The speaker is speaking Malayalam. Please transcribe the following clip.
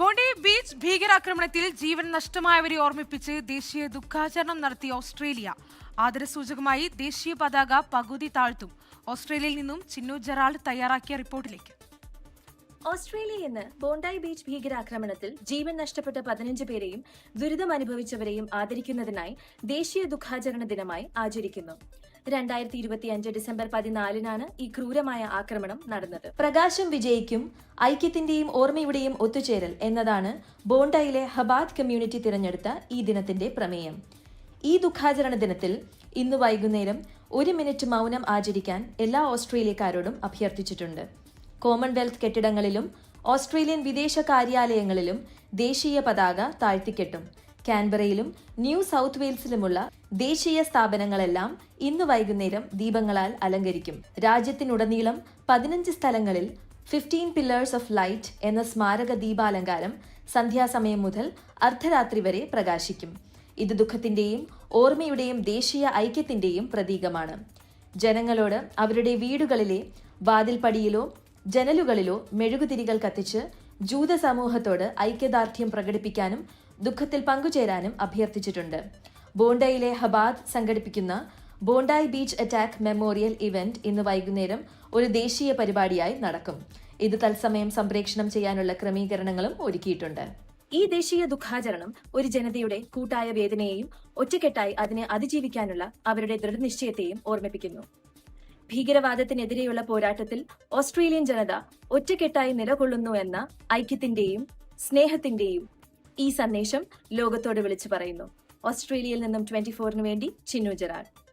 ബോണ്ടി ബീച്ച് ഭീകരാക്രമണത്തിൽ ജീവൻ നഷ്ടമായവരെ ഓർമ്മിപ്പിച്ച് ദേശീയ ദുഃഖാചരണം നടത്തിയ ഓസ്ട്രേലിയ. ആദരസൂചകമായി ദേശീയ പതാക പകുതി താഴ്ത്തും. ഓസ്ട്രേലിയയിൽ നിന്നും ചിന്നു ജെറാൾഡ് തയ്യാറാക്കിയ റിപ്പോർട്ടിലേക്ക്. ഓസ്ട്രേലിയ ഇന്ന് ബോണ്ടായി ബീച്ച് ഭീകരാക്രമണത്തിൽ ജീവൻ നഷ്ടപ്പെട്ട പതിനഞ്ച് പേരെയും ദുരിതം അനുഭവിച്ചവരെയും ആദരിക്കുന്നതിനായി ദേശീയ ദുഃഖാചരണ ദിനമായി ആചരിക്കുന്നു. രണ്ടായിരത്തി ഇരുപത്തിയഞ്ച് ഡിസംബർ പതിനാലിനാണ് ഈ ക്രൂരമായ ആക്രമണം നടന്നത്. പ്രകാശം വിജയിക്കും ഐക്യത്തിന്റെയും ഓർമ്മയുടെയും ഒത്തുചേരൽ എന്നതാണ് ബോണ്ടയിലെ ഹബാദ് കമ്മ്യൂണിറ്റി തിരഞ്ഞെടുത്ത ഈ ദിനത്തിന്റെ പ്രമേയം. ഈ ദുഃഖാചരണ ദിനത്തിൽ ഇന്ന് വൈകുന്നേരം ഒരു മിനിറ്റ് മൗനം ആചരിക്കാൻ എല്ലാ ഓസ്ട്രേലിയക്കാരോടും അഭ്യർത്ഥിച്ചിട്ടുണ്ട്. കോമൺവെൽത്ത് കെട്ടിടങ്ങളിലും ഓസ്ട്രേലിയൻ വിദേശ കാര്യാലയങ്ങളിലും ദേശീയ പതാക താഴ്ത്തിക്കെട്ടും. കാൻബറയിലും ന്യൂ സൗത്ത് വെയിൽസിലുമുള്ള ദേശീയ സ്ഥാപനങ്ങളെല്ലാം ഇന്ന് വൈകുന്നേരം ദീപങ്ങളാൽ അലങ്കരിക്കും. രാജ്യത്തിനുടനീളം പതിനഞ്ച് സ്ഥലങ്ങളിൽ ഫിഫ്റ്റീൻ പില്ലേഴ്സ് ഓഫ് ലൈറ്റ് എന്ന സ്മാരക ദീപാലങ്കാരം സന്ധ്യാസമയം മുതൽ അർദ്ധരാത്രി വരെ പ്രകാശിക്കും. ഇത് ദുഃഖത്തിന്റെയും ഓർമ്മയുടെയും ദേശീയ ഐക്യത്തിന്റെയും പ്രതീകമാണ്. ജനങ്ങളോട് അവരുടെ വീടുകളിലെ വാതിൽപ്പടിയിലോ ജനലുകളിലോ മെഴുകുതിരികൾ കത്തിച്ച് ജൂത സമൂഹത്തോട് ഐക്യദാർഢ്യം പ്രകടിപ്പിക്കാനും ദുഃഖത്തിൽ പങ്കുചേരാനും അഭ്യർത്ഥിച്ചിട്ടുണ്ട്. ബോണ്ടയിലെ ഹബാദ് സംഘടിപ്പിക്കുന്ന Bondi beach attack memorial event ഇന്ന് വൈകുന്നേരം ഒരു ദേശീയ പരിപാടിയായി നടക്കും. ഇത് തത്സമയം സംപ്രേക്ഷണം ചെയ്യാനുള്ള ക്രമീകരണങ്ങളും ഒരുക്കിയിട്ടുണ്ട്. ഈ ദേശീയ ദുഃഖാചരണം ഒരു ജനതയുടെ കൂട്ടായ വേദനയെയും ഒറ്റക്കെട്ടായി അതിനെ അതിജീവിക്കാനുള്ള അവരുടെ ദൃഢനിശ്ചയത്തെയും ഓർമ്മിപ്പിക്കുന്നു. ഭീകരവാദത്തിനെതിരെയുള്ള പോരാട്ടത്തിൽ ഓസ്ട്രേലിയൻ ജനത ഒറ്റക്കെട്ടായി നിലകൊള്ളുന്നു എന്ന ഐക്യത്തിന്റെയും സ്നേഹത്തിന്റെയും ഈ സന്ദേശം ലോകത്തോട് വിളിച്ചു പറയുന്നു. ഓസ്ട്രേലിയയിൽ നിന്നും ട്വന്റി ഫോറിന് വേണ്ടി ചിന്നു ജെറാഡ്.